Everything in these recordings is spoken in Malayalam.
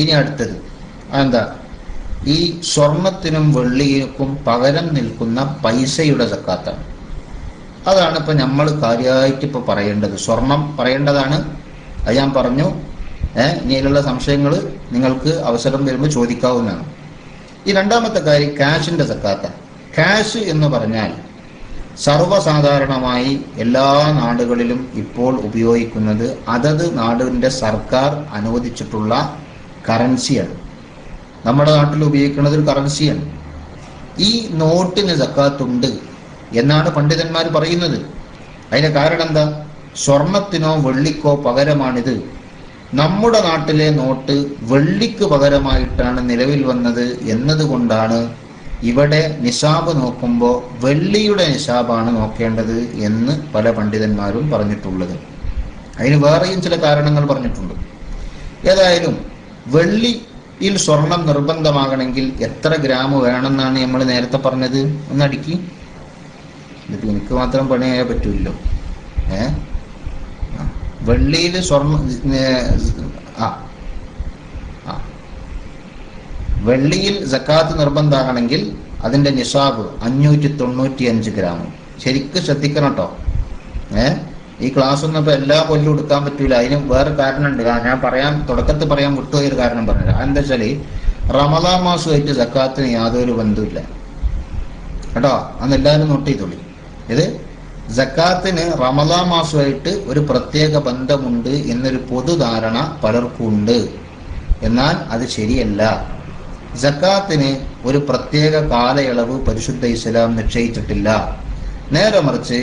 ഇനി അടുത്തത്. എന്താ ഈ സ്വർണത്തിനും വെള്ളിക്കും പകരം നിൽക്കുന്ന പൈസയുടെ സക്കാത്താണ്. അതാണ് ഇപ്പൊ നമ്മൾ കാര്യമായിട്ട് ഇപ്പൊ പറയേണ്ടത്. സ്വർണം പറയേണ്ടതാണ്. അത് ഞാൻ പറഞ്ഞു. ഏഹ് ഇനിയിലുള്ള സംശയങ്ങൾ നിങ്ങൾക്ക് അവസരം വരുമ്പോൾ ചോദിക്കാവുന്നതാണ്. ഈ രണ്ടാമത്തെ കാര്യം ക്യാഷിന്റെ സക്കാത്ത ക്യാഷ് എന്ന് പറഞ്ഞാൽ സർവസാധാരണമായി എല്ലാ നാടുകളിലും ഇപ്പോൾ ഉപയോഗിക്കുന്നത് അതത് നാടിന്റെ സർക്കാർ അനുവദിച്ചിട്ടുള്ള കറൻസിയാണ് നമ്മുടെ നാട്ടിൽ ഉപയോഗിക്കുന്നത് ഒരു കറൻസിയാണ് ഈ നോട്ടിന് സക്കാത്തുണ്ട് എന്നാണ് പണ്ഡിതന്മാർ പറയുന്നത്. അതിന് കാരണം എന്താ? സ്വർണത്തിനോ വെള്ളിക്കോ പകരമാണിത്. നമ്മുടെ നാട്ടിലെ നോട്ട് വെള്ളിക്ക് പകരമായിട്ടാണ് നിലവിൽ വന്നത് എന്നതുകൊണ്ടാണ് ഇവിടെ നിസാബ് നോക്കുമ്പോൾ വെള്ളിയുടെ നിസാബാണ് നോക്കേണ്ടത് എന്ന് പല പണ്ഡിതന്മാരും പറഞ്ഞിട്ടുള്ളത്. അതിന് വേറെയും ചില കാരണങ്ങൾ പറഞ്ഞിട്ടുണ്ട്. ഏതായാലും വെള്ളിയിൽ സ്വർണം നിർബന്ധമാകണമെങ്കിൽ എത്ര ഗ്രാം വേണമെന്നാണ് നമ്മൾ നേരത്തെ പറഞ്ഞത്? ഒന്നടിക്ക് ഇതിപ്പോ എനിക്ക് മാത്രം പണിയാൻ പറ്റൂല്ലോ. ഏ? വെള്ളിയിൽ സ്വർണം ആ വെള്ളിയിൽ ജക്കാത്ത് നിർബന്ധമാകണമെങ്കിൽ അതിന്റെ നിസാബ് അഞ്ഞൂറ്റി തൊണ്ണൂറ്റി അഞ്ച് ഗ്രാം ശരിക്കും ശ്രദ്ധിക്കണം കേട്ടോ ഏ? ഈ ക്ലാസ് ഒന്നും ഇപ്പൊ എല്ലാ കൊല്ലും എടുക്കാൻ പറ്റൂല. അതിന് വേറെ കാരണമുണ്ട് ഞാൻ പറയാൻ തുടക്കത്തിൽ പറയാൻ വിട്ടുപോയ ഒരു കാരണം പറഞ്ഞില്ല എന്താ വെച്ചാൽ റമദാ മാസമായിട്ട് സക്കാത്തിന് യാതൊരു ബന്ധമില്ല കേട്ടോ? അന്ന് എല്ലാവരും നോട്ട് ചെയ്തോളി. ഇത് സക്കാത്തിന് റമദാ മാസമായിട്ട് ഒരു പ്രത്യേക ബന്ധമുണ്ട് എന്നൊരു പൊതുധാരണ പലർക്കും ഉണ്ട് എന്നാൽ അത് ശരിയല്ല. സക്കാത്തിന് ഒരു പ്രത്യേക കാലയളവ് പരിശുദ്ധ ഇസ്ലാം നിശ്ചയിച്ചിട്ടില്ല. നേരെ മറിച്ച്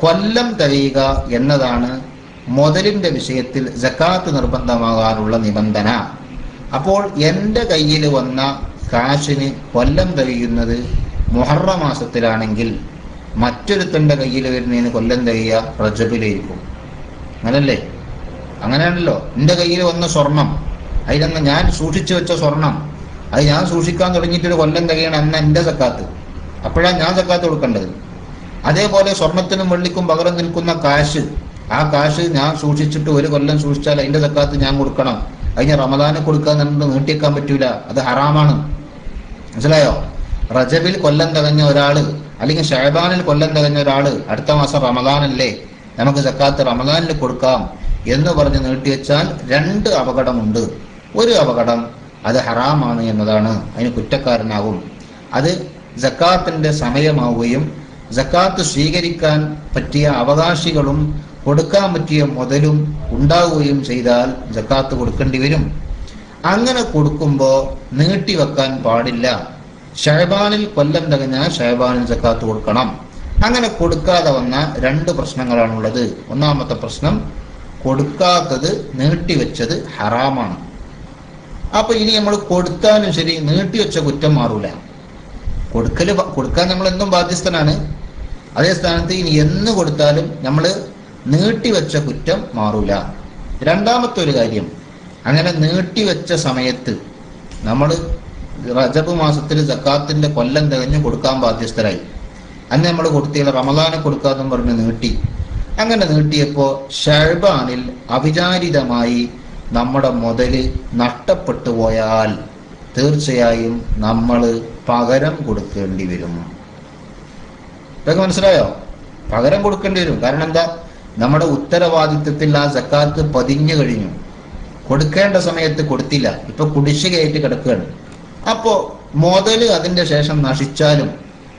കൊല്ലം തഴിയുക എന്നതാണ് മുതലിന്റെ വിഷയത്തിൽ ജക്കാത്ത് നിർബന്ധമാകാനുള്ള നിബന്ധന. അപ്പോൾ എന്റെ കയ്യിൽ വന്ന കാശിന് കൊല്ലം തഴിയുന്നത് മുഹറ മാസത്തിലാണെങ്കിൽ മറ്റൊരുത്തന്റെ കയ്യിൽ വരുന്നതിന് കൊല്ലം തഴിയ റജബിലായിരിക്കും. അങ്ങനല്ലേ? അങ്ങനെയാണല്ലോ. എന്റെ കയ്യിൽ വന്ന സ്വർണം. അതിലന്ന് ഞാൻ സൂക്ഷിച്ചു വെച്ച സ്വർണം. അത് ഞാൻ സൂക്ഷിക്കാൻ തുടങ്ങിയിട്ടൊരു കൊല്ലം തികയണം അന്ന് എന്റെ സക്കാത്ത് അപ്പോഴാണ് ഞാൻ സക്കാത്ത് കൊടുക്കേണ്ടത്. അതേപോലെ സ്വർണത്തിനും വെള്ളിക്കും പകരം നിൽക്കുന്ന കാശ് ആ കാശ് ഞാൻ സൂക്ഷിച്ചിട്ട് ഒരു കൊല്ലം സൂക്ഷിച്ചാൽ അതിന്റെ തക്കാത്ത് ഞാൻ കൊടുക്കണം. അതിന് റമദാന് കൊടുക്കാൻ നീട്ടിയേക്കാൻ പറ്റൂല. അത് ഹറാമാണ്. മനസ്സിലായോ? റജബിൽ കൊല്ലം തികഞ്ഞ ഒരാൾ അല്ലെങ്കിൽ ഷഹബാനിൽ കൊല്ലം തികഞ്ഞ ഒരാൾ അടുത്ത മാസം റമദാനല്ലേ? നമുക്ക് സക്കാത്ത് റമദാനിൽ കൊടുക്കാം എന്ന് പറഞ്ഞ് നീട്ടിവെച്ചാൽ രണ്ട് അപകടമുണ്ട്. ഒരു അപകടം അത് ഹറാമാണ് എന്നതാണ്. അതിന് കുറ്റക്കാരനാകും. അത് ജക്കാത്തിന്റെ സമയമാവുകയും ജക്കാത്ത് സ്വീകരിക്കാൻ പറ്റിയ അവകാശികളും കൊടുക്കാൻ പറ്റിയ മുതലും ഉണ്ടാവുകയും ചെയ്താൽ ജക്കാത്ത് കൊടുക്കേണ്ടി വരും. അങ്ങനെ കൊടുക്കുമ്പോൾ നീട്ടിവെക്കാൻ പാടില്ല. ഷഹബാനിൽ കൊല്ലം തികഞ്ഞാൽ ഷഹബാനിൽ ജക്കാത്ത് കൊടുക്കണം. അങ്ങനെ കൊടുക്കാതെ വന്ന രണ്ട് പ്രശ്നങ്ങളാണുള്ളത്. ഒന്നാമത്തെ പ്രശ്നം കൊടുക്കാത്തത് നീട്ടിവെച്ചത് ഹറാമാണ്. അപ്പൊ ഇനി നമ്മൾ കൊടുത്താലും ശരി നീട്ടിവെച്ച കുറ്റം മാറൂല. കൊടുക്കൽ കൊടുക്കാൻ നമ്മൾ എന്നും ബാധ്യസ്ഥനാണ്. അതേ സ്ഥാനത്ത് ഇനി എന്ന് കൊടുത്താലും നമ്മൾ നീട്ടിവെച്ച കുറ്റം മാറൂല. രണ്ടാമത്തെ ഒരു കാര്യം അങ്ങനെ നീട്ടിവെച്ച സമയത്ത് നമ്മൾ റജബ് മാസത്തിൽ സക്കാത്തിന്റെ കൊല്ലം തികഞ്ഞ് കൊടുക്കാൻ ബാധ്യസ്ഥരായി. അന്ന് നമ്മൾ കൊടുത്തിയുള്ള റമദാനെ കൊടുക്കാന്നും പറഞ്ഞ് നീട്ടി. അങ്ങനെ നീട്ടിയപ്പോ ഷഹബാനിൽ അവിചാരിതമായി നമ്മുടെ മുതൽ നഷ്ടപ്പെട്ടു പോയാൽ തീർച്ചയായും നമ്മൾ പകരം കൊടുക്കേണ്ടി വരും. ഇതൊക്കെ മനസ്സിലായോ? പകരം കൊടുക്കേണ്ടി വരും. കാരണം എന്താ? നമ്മുടെ ഉത്തരവാദിത്വത്തിൽ ആ സക്കാത്ത് പതിഞ്ഞു കഴിഞ്ഞു. കൊടുക്കേണ്ട സമയത്ത് കൊടുത്തില്ല. ഇപ്പൊ കുടിശ്ശികയായിട്ട് കിടക്കുകയാണ്. അപ്പോ മുതൽ അതിന്റെ ശേഷം നശിച്ചാലും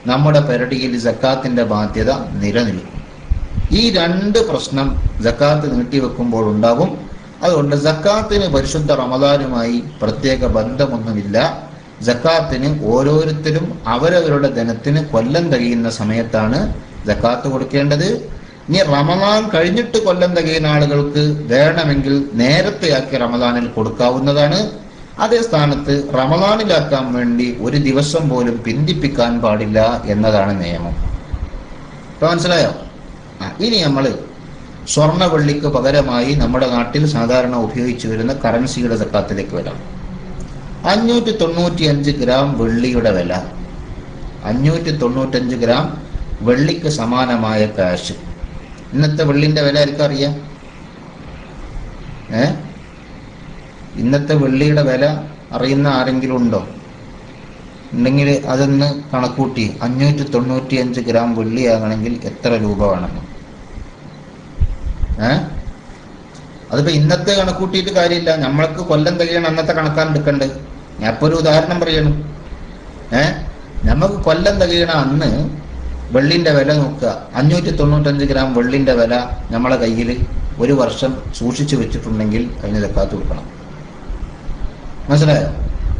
നമ്മുടെ പെരടിയിൽ ജക്കാത്തിന്റെ ബാധ്യത നിലനിൽക്കും. ഈ രണ്ട് പ്രശ്നം ജക്കാത്ത് നീട്ടിവെക്കുമ്പോൾ ഉണ്ടാകും അതുകൊണ്ട് ജക്കാത്തിന് പരിശുദ്ധ റമദാനുമായി പ്രത്യേക ബന്ധമൊന്നുമില്ല. ജക്കാത്തിന് ഓരോരുത്തരും അവരവരുടെ ധനത്തിന് കൊല്ലം തികയുന്ന സമയത്താണ് ജക്കാത്ത് കൊടുക്കേണ്ടത്. ഇനി റമദാൻ കഴിഞ്ഞിട്ട് കൊല്ലം തികയുന്ന ആളുകൾക്ക് വേണമെങ്കിൽ നേരത്തെയാക്കി റമദാനിൽ കൊടുക്കാവുന്നതാണ്. അതേ സ്ഥാനത്ത് റമദാനിലാക്കാൻ വേണ്ടി ഒരു ദിവസം പോലും പിന്തിപ്പിക്കാൻ പാടില്ല എന്നതാണ് നിയമം. ഇപ്പൊ മനസ്സിലായോ? ഇനി നമ്മൾ സ്വർണ വെള്ളിക്ക് പകരമായി നമ്മുടെ നാട്ടിൽ സാധാരണ ഉപയോഗിച്ചു വരുന്ന കറൻസിയുടെ സക്കാത്തിലേക്ക് വരാം. അഞ്ഞൂറ്റി തൊണ്ണൂറ്റി അഞ്ച് ഗ്രാം വെള്ളിയുടെ വില. അഞ്ഞൂറ്റി തൊണ്ണൂറ്റഞ്ച് ഗ്രാം വെള്ളിക്ക് സമാനമായ കാശ് ഇന്നത്തെ വെള്ളിന്റെ വില ആർക്കും അറിയാം? ഏ? ഇന്നത്തെ വെള്ളിയുടെ വില അറിയുന്ന ആരെങ്കിലും ഉണ്ടോ? ഉണ്ടെങ്കിൽ അതൊന്ന് കണക്കൂട്ടി. അഞ്ഞൂറ്റി തൊണ്ണൂറ്റി അഞ്ച് ഗ്രാം വെള്ളിയാകണമെങ്കിൽ എത്ര രൂപ വേണം? അതിപ്പോ ഇന്നത്തെ കണക്കൂട്ടിയിട്ട് കാര്യമില്ല. നമ്മൾക്ക് കൊല്ലം തികയണം അന്നത്തെ കണക്കാണ് എടുക്കേണ്ടത്. ഞാൻ ഇപ്പൊ ഒരു ഉദാഹരണം പറയണം. ഏ? നമുക്ക് കൊല്ലം തികയണ അന്ന് വെള്ളിന്റെ വില നോക്കുക. അഞ്ഞൂറ്റി തൊണ്ണൂറ്റഞ്ച് ഗ്രാം വെള്ളിന്റെ വില നമ്മളെ കയ്യിൽ ഒരു വർഷം സൂക്ഷിച്ചു വെച്ചിട്ടുണ്ടെങ്കിൽ അതിന് തെക്കാത്തു കൊടുക്കണം. മനസ്സിലായോ?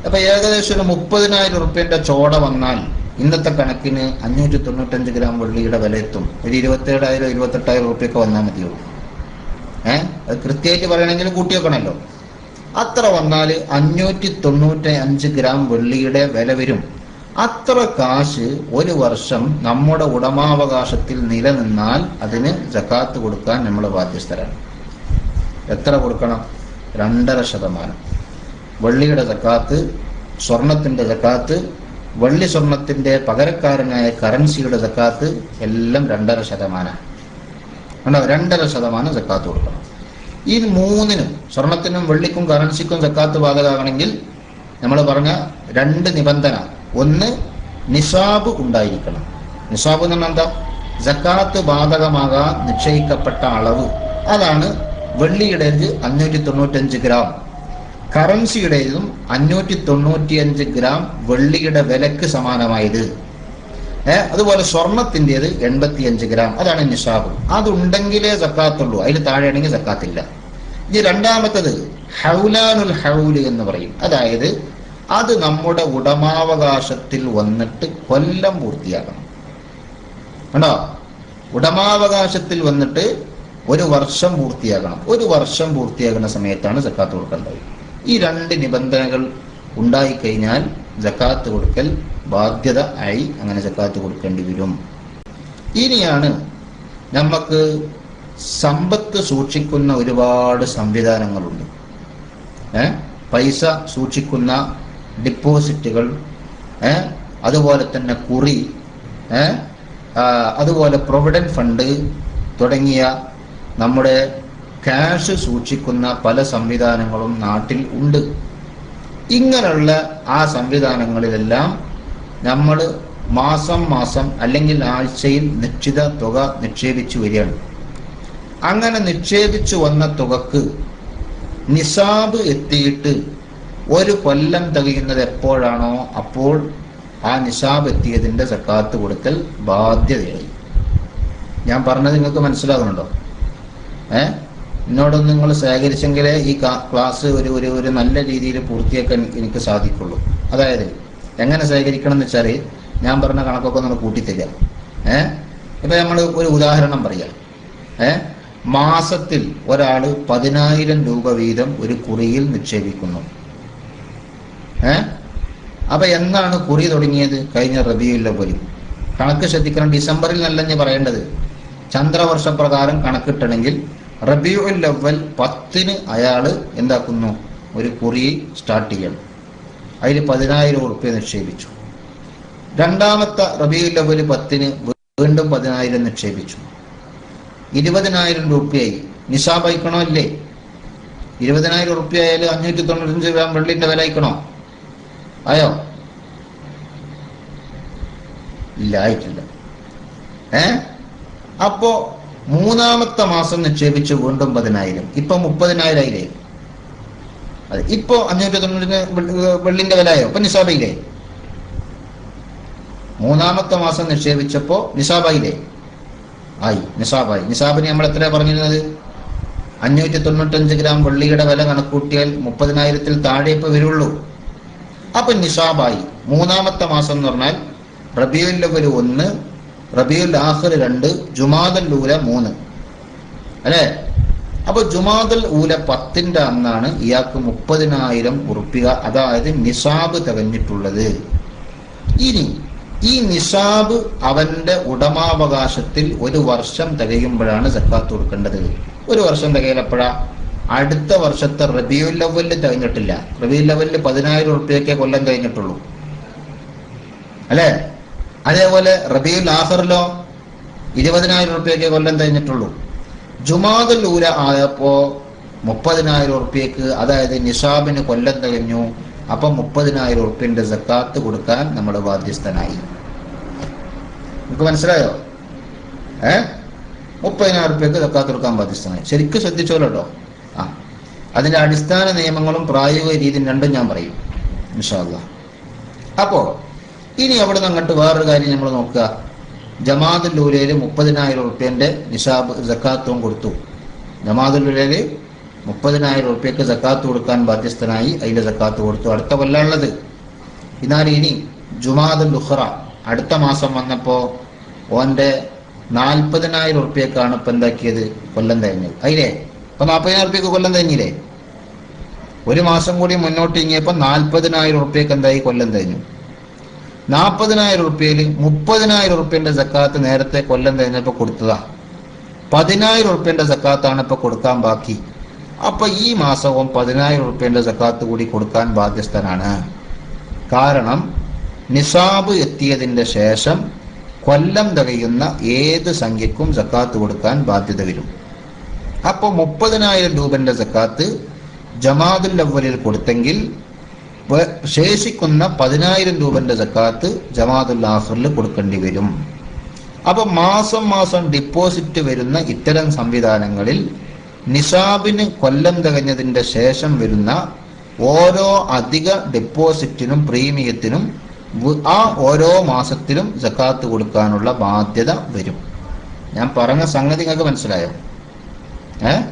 അപ്പൊ ഏകദേശം ഒരു മുപ്പതിനായിരം ഉറുപ്പ്യന്റെ ചോട വന്നാൽ ഇന്നത്തെ കണക്കിന് അഞ്ഞൂറ്റി തൊണ്ണൂറ്റഞ്ച് ഗ്രാം വെള്ളിയുടെ വില എത്തും. ഒരു ഇരുപത്തേഴായിരം ഇരുപത്തെട്ടായിരം ഉറുപ്പ്യൊക്കെ വന്നാൽ മതിയുള്ളൂ ഏഹ് കൃത്യമായിട്ട് പറയണമെങ്കിൽ കൂട്ടി വെക്കണമല്ലോ. അത്ര വന്നാൽ അഞ്ഞൂറ്റി തൊണ്ണൂറ്റി അഞ്ച് ഗ്രാം വെള്ളിയുടെ വില വരും. അത്ര കാശ് ഒരു വർഷം നമ്മുടെ ഉടമാവകാശത്തിൽ നിലനിന്നാൽ അതിന് ജക്കാത്ത് കൊടുക്കാൻ നമ്മൾ ബാധ്യസ്ഥരാണ്. എത്ര കൊടുക്കണം? രണ്ടര ശതമാനം. വെള്ളിയുടെ ജക്കാത്ത് സ്വർണത്തിന്റെ ജക്കാത്ത് വെള്ളി സ്വർണത്തിന്റെ പകരക്കാരനായ കറൻസിയുടെ ജക്കാത്ത് എല്ലാം രണ്ടര ശതമാനം. കണ്ടോ? രണ്ടര ശതമാനം സക്കാത്ത് കൊടുക്കണം. ഈ മൂന്നിനും സ്വർണത്തിനും വെള്ളിക്കും കറൻസിക്കും ജക്കാത്ത് ബാധകമാണെങ്കിൽ നമ്മൾ പറഞ്ഞ രണ്ട് നിബന്ധന. ഒന്ന് നിസാബ് ഉണ്ടായിരിക്കണം. നിസാബ് എന്ന് പറഞ്ഞാൽ എന്താ? സക്കാത്ത് ബാധകമാകാൻ നിശ്ചയിക്കപ്പെട്ട അളവ്. അതാണ് വെള്ളിയുടേത് അഞ്ഞൂറ്റി തൊണ്ണൂറ്റഞ്ച് ഗ്രാം. കറൻസിയുടേതും അഞ്ഞൂറ്റി തൊണ്ണൂറ്റിയഞ്ച് ഗ്രാം വെള്ളിയുടെ വിലക്ക് സമാനമായത്. ഏഹ് അതുപോലെ സ്വർണത്തിന്റെത് എൺപത്തിയഞ്ച് ഗ്രാം. അതാണ് നിഷാബ് അതുണ്ടെങ്കിലേ സക്കാത്തുള്ളൂ. അതിൽ താഴെയാണെങ്കിൽ സക്കാത്തില്ല. ഇനി രണ്ടാമത്തത് ഹൗലാനുൽ ഹൗൽ എന്ന് പറയും. അതായത് അത് നമ്മുടെ ഉടമാവകാശത്തിൽ വന്നിട്ട് കൊല്ലം പൂർത്തിയാക്കണം. കണ്ടോ? ഉടമാവകാശത്തിൽ വന്നിട്ട് ഒരു വർഷം പൂർത്തിയാക്കണം ഒരു വർഷം പൂർത്തിയാകുന്ന സമയത്താണ് സക്കാത്ത് കൊടുക്കേണ്ടത്. ഈ രണ്ട് നിബന്ധനകൾ ഉണ്ടായിക്കഴിഞ്ഞാൽ ജക്കാത്ത് കൊടുക്കൽ ബാധ്യത ആയി അങ്ങനെ സക്കാത്ത് കൊടുക്കേണ്ടി വരും. ഇനിയാണ് നമുക്ക് സമ്പത്ത് സൂക്ഷിക്കുന്ന ഒരുപാട് സംവിധാനങ്ങളുണ്ട്. പൈസ സൂക്ഷിക്കുന്ന ഡിപ്പോസിറ്റുകൾ അതുപോലെ തന്നെ കുറി അതുപോലെ പ്രൊവിഡന്റ് ഫണ്ട് തുടങ്ങിയ നമ്മുടെ ക്യാഷ് സൂക്ഷിക്കുന്ന പല സംവിധാനങ്ങളും നാട്ടിൽ ഉണ്ട്. ഇങ്ങനെയുള്ള ആ സംവിധാനങ്ങളിലെല്ലാം നമ്മൾ മാസം മാസം അല്ലെങ്കിൽ ആഴ്ചയിൽ നിശ്ചിത തുക നിക്ഷേപിച്ചു വരികയാണ്. അങ്ങനെ നിക്ഷേപിച്ചു വന്ന തുകക്ക് നിസാബ് എത്തിയിട്ട് ഒരു കൊല്ലം തികയുന്നത് എപ്പോഴാണോ അപ്പോൾ ആ നിസാബ് എത്തിയതിന്റെ സക്കാത്ത് കൊടുക്കൽ ബാധ്യതയായി. ഞാൻ പറഞ്ഞത് നിങ്ങൾക്ക് മനസ്സിലാകുന്നുണ്ടോ? ഏ? എന്നോടൊന്ന് നിങ്ങൾ ശേഖരിച്ചെങ്കിലേ ഈ ക്ലാസ് ഒരു ഒരു നല്ല രീതിയിൽ പൂർത്തിയാക്കാൻ എനിക്ക് സാധിക്കുള്ളൂ. അതായത് എങ്ങനെ ശേഖരിക്കണം എന്ന് വെച്ചാൽ ഞാൻ പറഞ്ഞ കണക്കൊക്കെ നമ്മൾ കൂട്ടിത്തരാം ഏ? ഇപ്പൊ നമ്മൾ ഒരു ഉദാഹരണം പറയാം. ഏ? മാസത്തിൽ ഒരാൾ പതിനായിരം രൂപ വീതം ഒരു കുറിയിൽ നിക്ഷേപിക്കുന്നു. ഏ? അപ്പൊ എന്നാണ് കുറി തുടങ്ങിയത്? കഴിഞ്ഞ പോലും. കണക്ക് ശ്രദ്ധിക്കണം. ഡിസംബറിൽ നല്ലഞ്ഞ് പറയേണ്ടത്. ചന്ദ്രവർഷപ്രകാരം കണക്കിട്ടണമെങ്കിൽ റബിയുൽ അവൽ പത്തിന് അയാൾ എന്താക്കുന്നു? ഒരു കുറി സ്റ്റാർട്ട് ചെയ്യണം. അതിൽ പതിനായിരം ഉറുപ്പ്യ നിക്ഷേപിച്ചു. രണ്ടാമത്തെ റബിയുൽ അവൽ പത്തിന് വീണ്ടും പതിനായിരം നിക്ഷേപിച്ചു. ഇരുപതിനായിരം രൂപയായി. നിസാബ് അയക്കണോ? അല്ലേ ഇരുപതിനായിരം ഉറുപ്പ്യ അഞ്ഞൂറ്റി തൊണ്ണൂറ്റഞ്ച് ഗ്രാം വെള്ളിന്റെ വില അയക്കണോ? ആയോ? ഇല്ല ആയിട്ടില്ല. ഏ? അപ്പോ മൂന്നാമത്തെ മാസം നിക്ഷേപിച്ച് വീണ്ടും പതിനായിരം. ഇപ്പൊ മുപ്പതിനായിരം ആയില്ലേ? അതെ. ഇപ്പോ അഞ്ഞൂറ്റി തൊണ്ണൂറ്റി വെള്ളിന്റെ വിലയോ? ഇപ്പൊ നിസാബയിലേ മൂന്നാമത്തെ മാസം നിക്ഷേപിച്ചപ്പോ നിസാബായില്ലേ? ആയി. നിസാബായി. നിസാബിന് നമ്മൾ എത്ര പറഞ്ഞിരുന്നത്? അഞ്ഞൂറ്റി തൊണ്ണൂറ്റഞ്ച് ഗ്രാം വെള്ളിയുടെ വില കണക്കൂട്ടിയാൽ മുപ്പതിനായിരത്തിൽ താഴെ ഇപ്പൊ വരുള്ളൂ. അപ്പൊ നിസാബായി. മൂന്നാമത്തെ മാസം എന്ന് പറഞ്ഞാൽ റബിയുൽ അവൽ ഒന്ന് റബിയുൽ ആഹർ രണ്ട് ജുമാദല്ലൂല മൂന്ന്. അല്ലേ? അപ്പൊ ജുമാദൽ ഊല പത്തിന്റെ അന്നാണ് ഇയാൾക്ക് മുപ്പതിനായിരം ഉറുപ്പിക അതായത് നിസാബ് തികഞ്ഞിട്ടുള്ളത്. ഇനി ഈ നിസാബ് അവന്റെ ഉടമാവകാശത്തിൽ ഒരു വർഷം തികയുമ്പോഴാണ് സക്കാത്ത് കൊടുക്കേണ്ടത്. ഒരു വർഷം തികയിലപ്പോഴാ? അടുത്ത വർഷത്തെ റബിയുൽ ലെവലിൽ തികഞ്ഞിട്ടില്ല. റബിയുൽ ലെവലിൽ പതിനായിരം ഉറുപ്പ്യൊക്കെ കൊല്ലം കഴിഞ്ഞിട്ടുള്ളൂ അല്ലേ? അതേപോലെ റബിയുൽ ആഹറിലോ ഇരുപതിനായിരം ഉറുപ്പ്യൊക്കെ കൊല്ലം കഴിഞ്ഞിട്ടുള്ളൂ ജുമാദുൽ ഊല ആയപ്പോ മുപ്പതിനായിരം ഉറുപ്പ്യക്ക് അതായത് നിഷാബിന് കൊല്ലം തെളിഞ്ഞു. അപ്പൊ മുപ്പതിനായിരം ഉറുപ്പിന്റെ സക്കാത്ത് കൊടുക്കാൻ നമ്മൾ ബാധ്യസ്ഥനായി. നമുക്ക് മനസ്സിലായോ? ഏ? മുപ്പതിനായിരം ഉറുപ്പ്യക്ക് സക്കാത്ത് കൊടുക്കാൻ ബാധ്യസ്ഥനായി. ശരിക്കും ശ്രദ്ധിച്ചോലോ ആ. അതിന്റെ അടിസ്ഥാന നിയമങ്ങളും പ്രായോഗിക രീതിയും രണ്ടും ഞാൻ പറയും. ഇൻഷാല്ല അപ്പോ ഇനി അവിടെ നിന്ന് അങ്ങോട്ട് വേറൊരു കാര്യം നമ്മൾ നോക്കുക. ജമാഅത്തുൽ ഉലയിൽ മുപ്പതിനായിരം ഉറുപ്പ്യന്റെ നിസാബ് ജക്കാത്തും കൊടുത്തു. ജമാഅത്തുൽ ഉലയിൽ മുപ്പതിനായിരം ഉറുപ്പ്യക്ക് ജക്കാത്ത് കൊടുക്കാൻ ബാധ്യസ്ഥനായി അതിന്റെ ജക്കാത്ത് കൊടുത്തു. അടുത്ത കൊല്ലമുള്ളത് എന്നാൽ ഇനി ജുമാദുൽ ഉഹ്റ അടുത്ത മാസം വന്നപ്പോൾ ഓന്റെ നാൽപ്പതിനായിരം ഉറുപ്പ്യക്കാണ് ഇപ്പം എന്താക്കിയത്? കൊല്ലം തേഞ്ഞത് അതിലേ ഇപ്പം നാൽപ്പതിനായിരം ഉറുപ്പ്യക്ക് കൊല്ലം തേഞ്ഞില്ലേ ഒരു മാസം കൂടി മുന്നോട്ട് ഇങ്ങിയപ്പോൾ നാൽപ്പതിനായിരം ഉറുപ്പ്യക്ക് എന്തായി? കൊല്ലം തേഞ്ഞു നാൽപ്പതിനായിരം റുപ്യയിൽ മുപ്പതിനായിരം റുപ്യന്റെ സക്കാത്ത് നേരത്തെ കൊല്ലം തിരഞ്ഞെടുപ്പ് കൊടുത്തതാ. പതിനായിരം റുപ്യന്റെ സക്കാത്താണ് ഇപ്പൊ കൊടുക്കാൻ ബാക്കി. അപ്പൊ ഈ മാസവും പതിനായിരം റുപ്യന്റെ സക്കാത്ത് കൂടി കൊടുക്കാൻ ബാധ്യസ്ഥനാണ്. കാരണം നിസാബ് എത്തിയതിന്റെ ശേഷം കൊല്ലം തികയുന്ന ഏത് സംഖ്യക്കും സക്കാത്ത് കൊടുക്കാൻ ബാധ്യത വരും. അപ്പൊ മുപ്പതിനായിരം രൂപന്റെ സക്കാത്ത് ജമാദുൽ അവലിൽ കൊടുത്തെങ്കിൽ ശേഷിക്കുന്ന പതിനായിരം രൂപന്റെ ജക്കാത്ത് ജമാഅത്തുൽ ആഖറിൽ കൊടുക്കേണ്ടി വരും. അപ്പൊ മാസം മാസം ഡിപ്പോസിറ്റ് വരുന്ന ഇത്തരം സംവിധാനങ്ങളിൽ നിസാബിന് കൊല്ലം തികഞ്ഞതിന്റെ ശേഷം വരുന്ന ഓരോ അധിക ഡിപ്പോസിറ്റിനും പ്രീമിയത്തിനും ആ ഓരോ മാസത്തിലും ജക്കാത്ത് കൊടുക്കാനുള്ള ബാധ്യത വരും. ഞാൻ പറഞ്ഞ സംഗതി നിങ്ങൾക്ക് മനസ്സിലായോ? ഏഹ്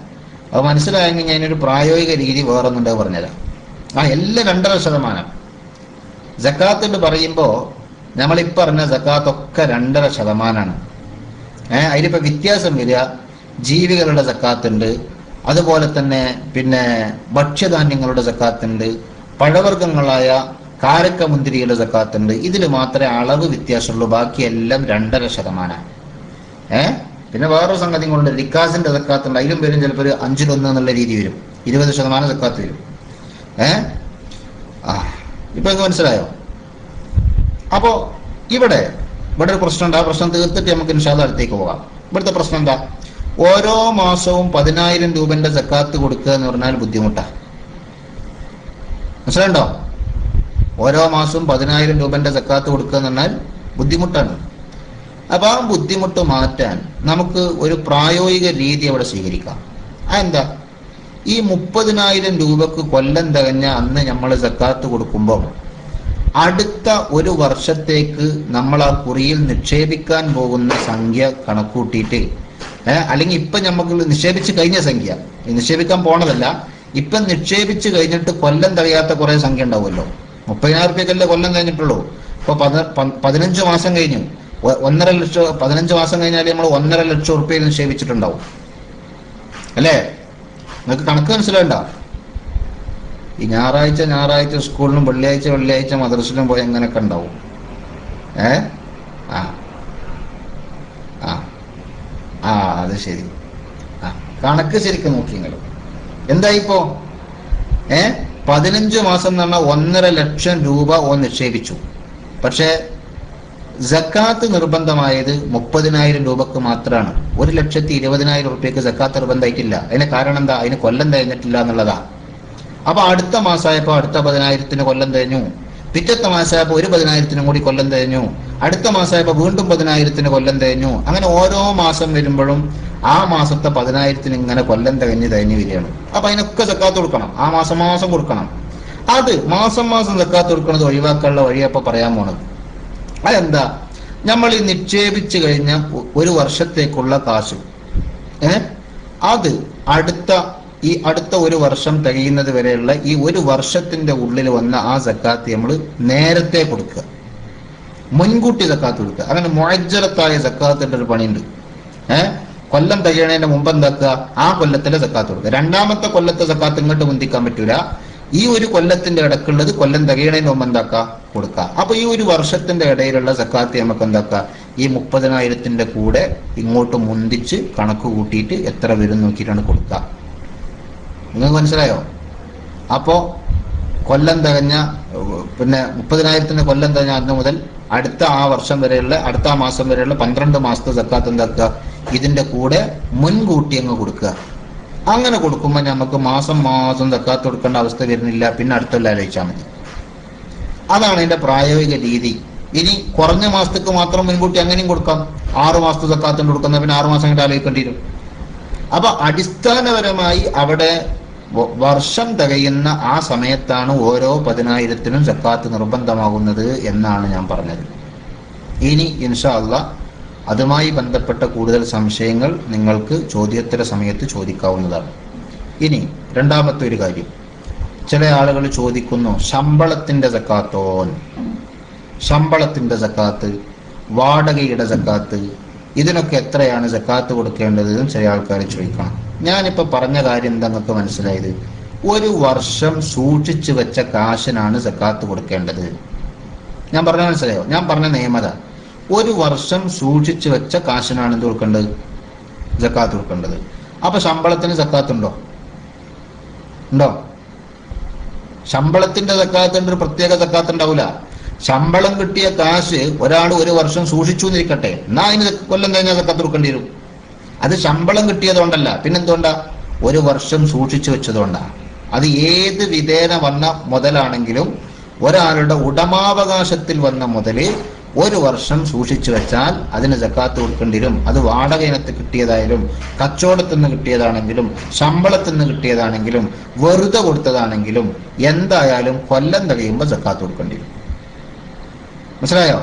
അത് മനസ്സിലായെങ്കിൽ ഞാനൊരു പ്രായോഗിക രീതി വേറൊന്നുണ്ട് പറഞ്ഞുതരാം. ആ എല്ലാം രണ്ടര ശതമാനം. ജക്കാത്ത് എന്ന് പറയുമ്പോൾ നമ്മളിപ്പ പറഞ്ഞ ജക്കാത്തൊക്കെ രണ്ടര ശതമാനമാണ് ഏഹ് അതിലിപ്പോ വ്യത്യാസം വരിക. ജീവികളുടെ ജക്കാത്തുണ്ട്. അതുപോലെ തന്നെ പിന്നെ ഭക്ഷ്യധാന്യങ്ങളുടെ ജക്കാത്തുണ്ട്. പഴവർഗങ്ങളായ കാരക്ക മുന്തിരിയുടെ ജക്കാത്തുണ്ട്. ഇതിൽ മാത്രമേ അളവ് വ്യത്യാസമുള്ളൂ. ബാക്കിയെല്ലാം രണ്ടര ശതമാനം. ഏഹ് പിന്നെ വേറൊരു സംഗതി കൊണ്ട് ലിക്കാസിന്റെ ജക്കാത്തുണ്ട്. അതിലും പേരും ചിലപ്പോൾ ഒരു അഞ്ചിലൊന്ന് എന്നുള്ള രീതി വരും. ഇരുപത് ശതമാനം ജക്കാത്ത് വരും. ഏ? ആ ഇപ്പൊ നിങ്ങൾക്ക് മനസ്സിലായോ? അപ്പോ ഇവിടെ ഇവിടെ ഒരു പ്രശ്നമുണ്ട് ആ പ്രശ്നം തീർത്തിട്ട് നമുക്ക് ഇൻഷാല്ല അടുത്തേക്ക് പോകാം. ഇവിടുത്തെ പ്രശ്നം എന്താ? ഓരോ മാസവും പതിനായിരം രൂപന്റെ സക്കാത്ത് കൊടുക്കുക എന്ന് പറഞ്ഞാൽ ബുദ്ധിമുട്ടാ. മനസ്സിലുണ്ടോ ഓരോ മാസവും പതിനായിരം രൂപന്റെ സക്കാത്ത് കൊടുക്കുക എന്ന് പറഞ്ഞാൽ ബുദ്ധിമുട്ടാണ്. അപ്പൊ ആ ബുദ്ധിമുട്ട് മാറ്റാൻ നമുക്ക് ഒരു പ്രായോഗിക രീതി അവിടെ സ്വീകരിക്കാം. അതെന്താ? ഈ മുപ്പതിനായിരം രൂപക്ക് കൊല്ലം തികഞ്ഞ അന്ന് നമ്മൾ സക്കാത്ത് കൊടുക്കുമ്പോൾ അടുത്ത ഒരു വർഷത്തേക്ക് നമ്മൾ ആ കുറിയിൽ നിക്ഷേപിക്കാൻ പോകുന്ന സംഖ്യ കണക്കൂട്ടിയിട്ട് അല്ലെങ്കിൽ ഇപ്പൊ നമുക്ക് നിക്ഷേപിച്ച് കഴിഞ്ഞ സംഖ്യ. നിക്ഷേപിക്കാൻ പോണതല്ല ഇപ്പൊ നിക്ഷേപിച്ച് കഴിഞ്ഞിട്ട് കൊല്ലം തികയാത്ത കുറെ സംഖ്യ ഉണ്ടാവുമല്ലോ. മുപ്പതിനായിരം റുപ്യക്കല്ലേ കൊല്ലം കഴിഞ്ഞിട്ടുള്ളൂ ഇപ്പൊ പത- പതിനഞ്ച് മാസം കഴിഞ്ഞു. ഒന്നര ലക്ഷം പതിനഞ്ച് മാസം കഴിഞ്ഞാൽ നമ്മൾ ഒന്നര ലക്ഷം റുപ്യ നിക്ഷേപിച്ചിട്ടുണ്ടാവും. അല്ലേ? നിങ്ങൾക്ക് കണക്ക് മനസ്സിലാവണ്ട. ഈ ഞായറാഴ്ച ഞായറാഴ്ച സ്കൂളിലും വെള്ളിയാഴ്ച വെള്ളിയാഴ്ച മദ്രസിലും പോയി അങ്ങനെയൊക്കെ ഉണ്ടാവും. ഏ? ആ. ആ. ആ അത് ശരി. ആ കണക്ക് ശരിക്കും നോക്കി നിങ്ങൾ എന്തായിപ്പോ? ഏ? പതിനഞ്ച് മാസം എന്ന് പറഞ്ഞാൽ ഒന്നര ലക്ഷം രൂപ ഓ നിക്ഷേപിച്ചു. പക്ഷേ ജക്കാത്ത് നിർബന്ധമായത് മുപ്പതിനായിരം രൂപക്ക് മാത്രമാണ് ഒരു ലക്ഷത്തി ഇരുപതിനായിരം റുപ്യക്ക് ജക്കാത്ത് നിർബന്ധമായിട്ടില്ല അതിന് കാരണം എന്താ? അതിന് കൊല്ലം തഴഞ്ഞിട്ടില്ല എന്നുള്ളതാ. അപ്പൊ അടുത്ത മാസമായപ്പോ അടുത്ത പതിനായിരത്തിന് കൊല്ലം തേഞ്ഞു പിറ്റത്തെ മാസമായപ്പോ ഒരു പതിനായിരത്തിനും കൂടി കൊല്ലം തേഞ്ഞു അടുത്ത മാസമായപ്പോ വീണ്ടും പതിനായിരത്തിന് കൊല്ലം തേഞ്ഞു അങ്ങനെ ഓരോ മാസം വരുമ്പോഴും ആ മാസത്തെ പതിനായിരത്തിന് ഇങ്ങനെ കൊല്ലം തികഞ്ഞ് തഴഞ്ഞു വരികയാണ്. അപ്പൊ അതിനൊക്കെ സക്കാത്ത് കൊടുക്കണം. ആ മാസം മാസം കൊടുക്കണം. അത് മാസം മാസം സക്കാത്ത് കൊടുക്കുന്നത് ഒഴിവാക്കാനുള്ള വഴിയപ്പോ പറയാൻ പോണത്. അതെന്താ? നമ്മൾ ഈ നിക്ഷേപിച്ചു കഴിഞ്ഞ ഒരു വർഷത്തേക്കുള്ള കാശ്. ഏ? അത് അടുത്ത ഈ അടുത്ത ഒരു വർഷം തികയുന്നത് വരെയുള്ള ഈ ഒരു വർഷത്തിന്റെ ഉള്ളിൽ വന്ന ആ സക്കാത്ത് നമ്മൾ നേരത്തെ കൊടുക്കുക. മുൻകൂട്ടി സക്കാത്ത് കൊടുക്കുക. അങ്ങനെ മുഴജലത്തായ സക്കാത്തിന്റെ ഒരു പണിയുണ്ട്. ഏ? കൊല്ലം തികയണതിന്റെ മുമ്പ് എന്താക്കുക? ആ കൊല്ലത്തിലെ സക്കാത്ത് കൊടുക്കുക. രണ്ടാമത്തെ കൊല്ലത്തെ സക്കാത്ത് ഇങ്ങോട്ട് മുന്തിക്കാൻ പറ്റൂല. ഈ ഒരു കൊല്ലത്തിന്റെ ഇടക്കുള്ളത് കൊല്ലം തികയണേന് മുമ്പ് എന്താക്കുക കൊടുക്കുക അപ്പൊ ഈ ഒരു വർഷത്തിന്റെ ഇടയിലുള്ള സക്കാത്ത് നമുക്ക് എന്താക്കുക ഈ മുപ്പതിനായിരത്തിന്റെ കൂടെ ഇങ്ങോട്ട് മുന്തിച്ച് കണക്ക് കൂട്ടിയിട്ട് എത്ര വരും നോക്കിയിട്ടാണ് കൊടുക്കുക നിങ്ങൾക്ക് മനസ്സിലായോ? അപ്പോ കൊല്ലം തികഞ്ഞ പിന്നെ മുപ്പതിനായിരത്തിന്റെ കൊല്ലം തികഞ്ഞ അന്ന് മുതൽ അടുത്ത ആ വർഷം വരെയുള്ള അടുത്ത മാസം വരെയുള്ള പന്ത്രണ്ട് മാസത്തെ സക്കാത്ത് എന്താക്കുക ഇതിന്റെ കൂടെ മുൻകൂട്ടി അങ്ങ് കൊടുക്കുക. അങ്ങനെ കൊടുക്കുമ്പോൾ നമുക്ക് മാസം മാസം സക്കാത്ത് കൊടുക്കേണ്ട അവസ്ഥ വരുന്നില്ല. പിന്നെ അടുത്തുള്ള ആലോചിച്ചാൽ മതി. അതാണ് അതിന്റെ പ്രായോഗിക രീതി. ഇനി കുറഞ്ഞ മാസത്തേക്ക് മാത്രം മുൻകൂട്ടി അങ്ങനെയും കൊടുക്കാം. ആറു മാസത്തെ തക്കാത്തിന് കൊടുക്കുന്ന പിന്നെ ആറു മാസം കഴിഞ്ഞിട്ട് ആലോചിക്കേണ്ടി വരും. അപ്പൊ അടിസ്ഥാനപരമായി അവിടെ വർഷം തികയുന്ന ആ സമയത്താണ് ഓരോ പതിനായിരത്തിനും സക്കാത്ത് നിർബന്ധമാകുന്നത് എന്നാണ് ഞാൻ പറഞ്ഞത്. ഇനി ഇൻഷാ അള്ളാ അതുമായി ബന്ധപ്പെട്ട കൂടുതൽ സംശയങ്ങൾ നിങ്ങൾക്ക് ചോദ്യോത്തര സമയത്ത് ചോദിക്കാവുന്നതാണ്. ഇനി രണ്ടാമത്തെ ഒരു കാര്യം. ചില ആളുകൾ ചോദിക്കുന്നു ശമ്പളത്തിന്റെ സക്കാത്തോൻ ശമ്പളത്തിന്റെ സക്കാത്ത് വാടകയുടെ സക്കാത്ത് ഇതിനൊക്കെ എത്രയാണ് സക്കാത്ത് കൊടുക്കേണ്ടത് എന്ന് ചില ആൾക്കാർ ചോദിക്കണം. ഞാനിപ്പോ പറഞ്ഞ കാര്യം എന്താണെന്നൊക്കെ നിങ്ങൾക്ക് മനസ്സിലായത്? ഒരു വർഷം സൂക്ഷിച്ചു വെച്ച കാശിനാണ് സക്കാത്ത് കൊടുക്കേണ്ടത്. ഞാൻ പറഞ്ഞ മനസ്സിലായോ? ഞാൻ പറഞ്ഞ നിയമത. ഒരു വർഷം സൂക്ഷിച്ചു വെച്ച കാശിനാണ് എന്ത് കൊടുക്കേണ്ടത്? ജക്കാത്ത് കൊടുക്കേണ്ടത്. അപ്പൊ ശമ്പളത്തിന് ജക്കാത്ത് ഉണ്ടോ? ഉണ്ടോ ശമ്പളത്തിന്റെ ജക്കാത്തിന്റെ ഒരു പ്രത്യേക ജക്കാത്ത് ഉണ്ടാവില്ല ശമ്പളം കിട്ടിയ കാശ് ഒരാൾ ഒരു വർഷം സൂക്ഷിച്ചു എന്നിരിക്കട്ടെ. എന്നാ അതിന് കൊല്ലം കഴിഞ്ഞാൽ ജക്കാത്ത് കൊടുക്കേണ്ടി വരും. അത് ശമ്പളം കിട്ടിയതുകൊണ്ടല്ല. പിന്നെന്തുകൊണ്ടാ? ഒരു വർഷം സൂക്ഷിച്ചു വെച്ചതുകൊണ്ടാ. അത് ഏത് വിധേന വന്ന മുതലാണെങ്കിലും ഒരാളുടെ ഉടമാവകാശത്തിൽ വന്ന മുതൽ ഒരു വർഷം സൂക്ഷിച്ചു വെച്ചാൽ അതിന് ജക്കാത്ത് കൊടുക്കേണ്ടി വരും അത് വാടക ഇനത്ത് കിട്ടിയതായാലും കച്ചവടത്തിൽ നിന്ന് കിട്ടിയതാണെങ്കിലും ശമ്പളത്തിൽ നിന്ന് കിട്ടിയതാണെങ്കിലും വെറുതെ കൊടുത്തതാണെങ്കിലും എന്തായാലും കൊല്ലം കഴിയുമ്പോൾ ജക്കാത്ത് കൊടുക്കേണ്ടി വരും മനസ്സിലായോ?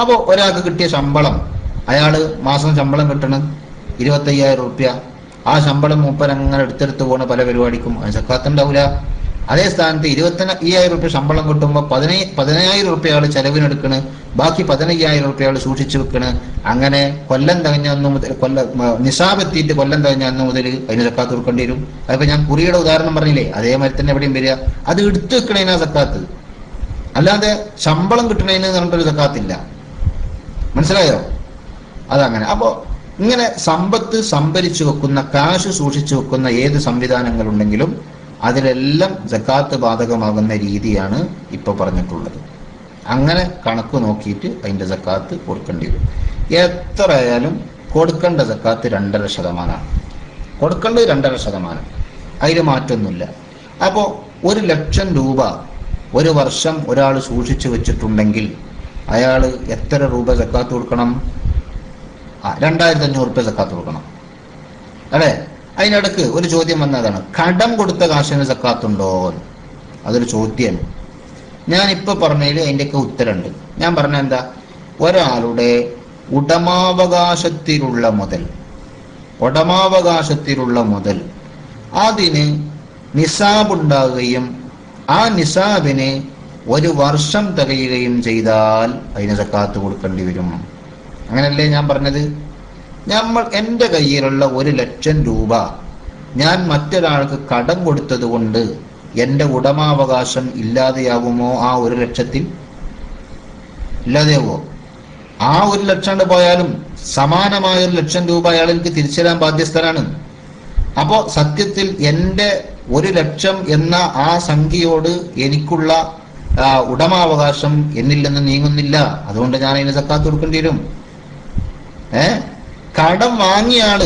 അപ്പോ ഒരാൾക്ക് കിട്ടിയ ശമ്പളം അയാൾ മാസം ശമ്പളം കിട്ടണം ഇരുപത്തയ്യായിരം റുപ്യ. ആ ശമ്പളം മൂപ്പൻ അങ്ങനെ എടുത്തെടുത്ത് പോണ പല പരിപാടിക്കും അത് സക്കാത്ത് ഉണ്ടാവില്ല അതേ സ്ഥാനത്ത് ഇരുപത്തി അയ്യായിരം റുപ്യ ശമ്പളം കിട്ടുമ്പോൾ പതിനൈ പതിനയ്യായിരം റുപ്യകൾ ചെലവിനെടുക്കണ്. ബാക്കി പതിനയ്യായിരം റുപ്യകൾ സൂക്ഷിച്ചു വെക്കണ്. അങ്ങനെ കൊല്ലം തകഞ്ഞ അന്ന് മുതൽ കൊല്ല നിസാബ് എത്തിയിട്ട് കൊല്ലം തകഞ്ഞ അന്ന് മുതൽ അതിന് സക്കാത്ത് കൊടുക്കേണ്ടി വരും. അതിപ്പോ ഞാൻ കുറിയുടെ ഉദാഹരണം പറഞ്ഞില്ലേ? അതേമാതിരി തന്നെ എവിടെയും വരിക. അത് എടുത്തു വെക്കണേനാ സക്കാത്ത്. അല്ലാതെ ശമ്പളം കിട്ടണതിന് പറഞ്ഞിട്ടൊരു സക്കാത്തില്ല. മനസ്സിലായോ? അതങ്ങനെ. അപ്പോ ഇങ്ങനെ സമ്പത്ത് സംഭരിച്ചു വെക്കുന്ന കാശ് സൂക്ഷിച്ചു വെക്കുന്ന ഏത് സംവിധാനങ്ങൾ ഉണ്ടെങ്കിലും അതിലെല്ലാം ജക്കാത്ത് ബാധകമാകുന്ന രീതിയാണ് ഇപ്പോൾ പറഞ്ഞിട്ടുള്ളത്. അങ്ങനെ കണക്ക് നോക്കിയിട്ട് അതിന്റെ ജക്കാത്ത് കൊടുക്കേണ്ടി വരും. എത്ര ആയാലും കൊടുക്കേണ്ട ജക്കാത്ത് രണ്ടര ശതമാനമാണ്. കൊടുക്കേണ്ടത് രണ്ടര ശതമാനം. അതിൽ മാറ്റമൊന്നുമില്ല അപ്പോൾ ഒരു ലക്ഷം രൂപ ഒരു വർഷം ഒരാൾ സൂക്ഷിച്ചു വെച്ചിട്ടുണ്ടെങ്കിൽ അയാൾ എത്ര രൂപ സക്കാത്ത് കൊടുക്കണം? രണ്ടായിരത്തി അഞ്ഞൂറ് റുപ്യ സക്കാത്ത് കൊടുക്കണം. അല്ലേ? അതിനിടക്ക് ഒരു ചോദ്യം വന്നതാണ് കടം കൊടുത്ത കാശിന് സക്കാത്തുണ്ടോ. അതൊരു ചോദ്യം ഞാൻ ഇപ്പൊ പറഞ്ഞതിൽ അതിന്റെയൊക്കെ ഉത്തരമുണ്ട്. ഞാൻ പറഞ്ഞ എന്താ? ഒരാളുടെ ഉടമാവകാശത്തിലുള്ള മുതൽ ഉടമാവകാശത്തിലുള്ള മുതൽ അതിന് നിസാബ് ഉണ്ടാകുകയും ആ നിസാബിന് ഒരു വർഷം തികയുകയും ചെയ്താൽ അതിന് സക്കാത്ത് കൊടുക്കേണ്ടി വരും. അങ്ങനല്ലേ ഞാൻ പറഞ്ഞത്? നമ്മൾ എന്റെ കയ്യിലുള്ള ഒരു ലക്ഷം രൂപ ഞാൻ മറ്റൊരാൾക്ക് കടം കൊടുത്തത് കൊണ്ട് എന്റെ ഉടമാവകാശം ഇല്ലാതെയാകുമോ ആ ഒരു ലക്ഷത്തിൽ? ഇല്ലാതെയാവോ ആ ഒരു ലക്ഷം പോയാലും സമാനമായ ഒരു ലക്ഷം രൂപ അയാൾ എനിക്ക് തിരിച്ചു തരാൻ ബാധ്യസ്ഥനാണ്. അപ്പോ സത്യത്തിൽ എന്റെ ഒരു ലക്ഷം എന്ന ആ സംഖ്യയോട് എനിക്കുള്ള ഉടമാവകാശം എന്നില്ലെന്ന് നീങ്ങുന്നില്ല. അതുകൊണ്ട് ഞാൻ അതിന് സക്കാത്ത് കൊടുക്കേണ്ടി വരും. ഏ? കടം വാങ്ങിയ ആൾ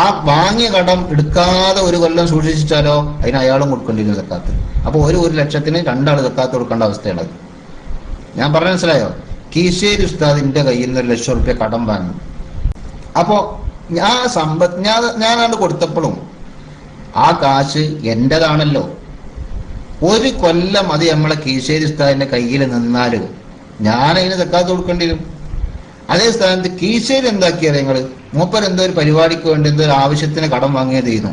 ആ വാങ്ങിയ കടം എടുക്കാതെ ഒരു കൊല്ലം സൂക്ഷിച്ചാലോ? അതിന് അയാളും കൊടുക്കേണ്ടി വരും സക്കാത്ത്. അപ്പൊ ഒരു ഒരു ലക്ഷത്തിന് രണ്ടാൾ സക്കാത്ത് കൊടുക്കേണ്ട അവസ്ഥയാണ് ഞാൻ പറഞ്ഞ മനസ്സിലായോ? കീശേരി ഉസ്താദിന്റെ കയ്യിൽ നിന്ന് ഒരു ലക്ഷം റുപ്യ കടം വാങ്ങി. അപ്പോ ഞാൻ സമ്പത്ത് ഞാൻ ഞാനാണ്ട് കൊടുത്തപ്പോഴും ആ കാശ് എന്റേതാണല്ലോ. ഒരു കൊല്ലം അത് നമ്മളെ കീശേരി ഉസ്താദിന്റെ കയ്യിൽ നിന്നാൽ ഞാൻ അതിന് തക്കാത്ത് കൊടുക്കേണ്ടി വരും അതേ സ്ഥാനത്ത് കീശേരി എന്താക്കിയത് നിങ്ങൾ? മൂപ്പർ എന്തോ ഒരു പരിപാടിക്ക് വേണ്ടി എന്തോ ഒരു ആവശ്യത്തിന് കടം വാങ്ങിയത് ചെയ്യുന്നു.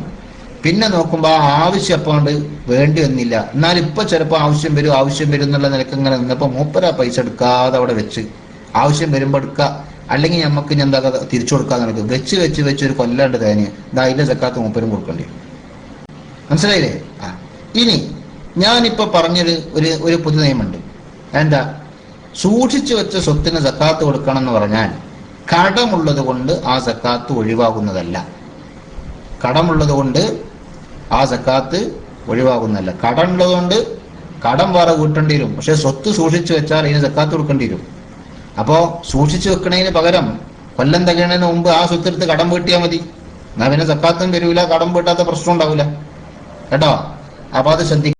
പിന്നെ നോക്കുമ്പോൾ ആ ആവശ്യം അപ്പോണ്ട് വേണ്ടി വന്നില്ല. എന്നാൽ ഇപ്പൊ ചിലപ്പോൾ ആവശ്യം വരും ആവശ്യം വരും എന്നുള്ള നിലയ്ക്ക് ഇങ്ങനെ നിന്നപ്പോൾ മൂപ്പര പൈസ എടുക്കാതെ അവിടെ വെച്ച് ആവശ്യം വരുമ്പോൾ എടുക്കുക അല്ലെങ്കിൽ നമുക്ക് ഇനി എന്താ തിരിച്ചു കൊടുക്കാൻ നടക്കും വെച്ച് വെച്ച് വെച്ച് ഒരു കൊല്ലാണ്ട് തേന്. ഇതാ അതിന്റെ സക്കാത്ത് മൂപ്പരും കൊടുക്കേണ്ടി. മനസ്സിലായില്ലേ? ആ. ഇനി ഞാനിപ്പോ പറഞ്ഞൊരു ഒരു ഒരു പുതു നിയമമുണ്ട് എന്താ? സൂക്ഷിച്ചു വെച്ച സ്വത്തിന് സക്കാത്ത് കൊടുക്കണം എന്ന് പറഞ്ഞാൽ കടമുള്ളത് കൊണ്ട് ആ സക്കാത്ത് ഒഴിവാകുന്നതല്ല. കടമുള്ളത് കൊണ്ട് ആ സക്കാത്ത് ഒഴിവാകുന്നതല്ല. കടമുള്ളത് കൊണ്ട് കടം വേറെ കൂട്ടേണ്ടി വരും. പക്ഷെ സ്വത്ത് സൂക്ഷിച്ചു വെച്ചാൽ ഇനി സക്കാത്ത് കൊടുക്കേണ്ടി വരും. അപ്പോ സൂക്ഷിച്ചു വെക്കണതിന് പകരം കൊല്ലം തികയണതിന് മുമ്പ് ആ സ്വത്തെടുത്ത് കടം വീട്ടിയാൽ മതി. എന്നാ പിന്നെ സക്കാത്തും വരൂല കടം വീട്ടാത്ത പ്രശ്നം ഉണ്ടാവില്ല കേട്ടോ? അപ്പൊ അത്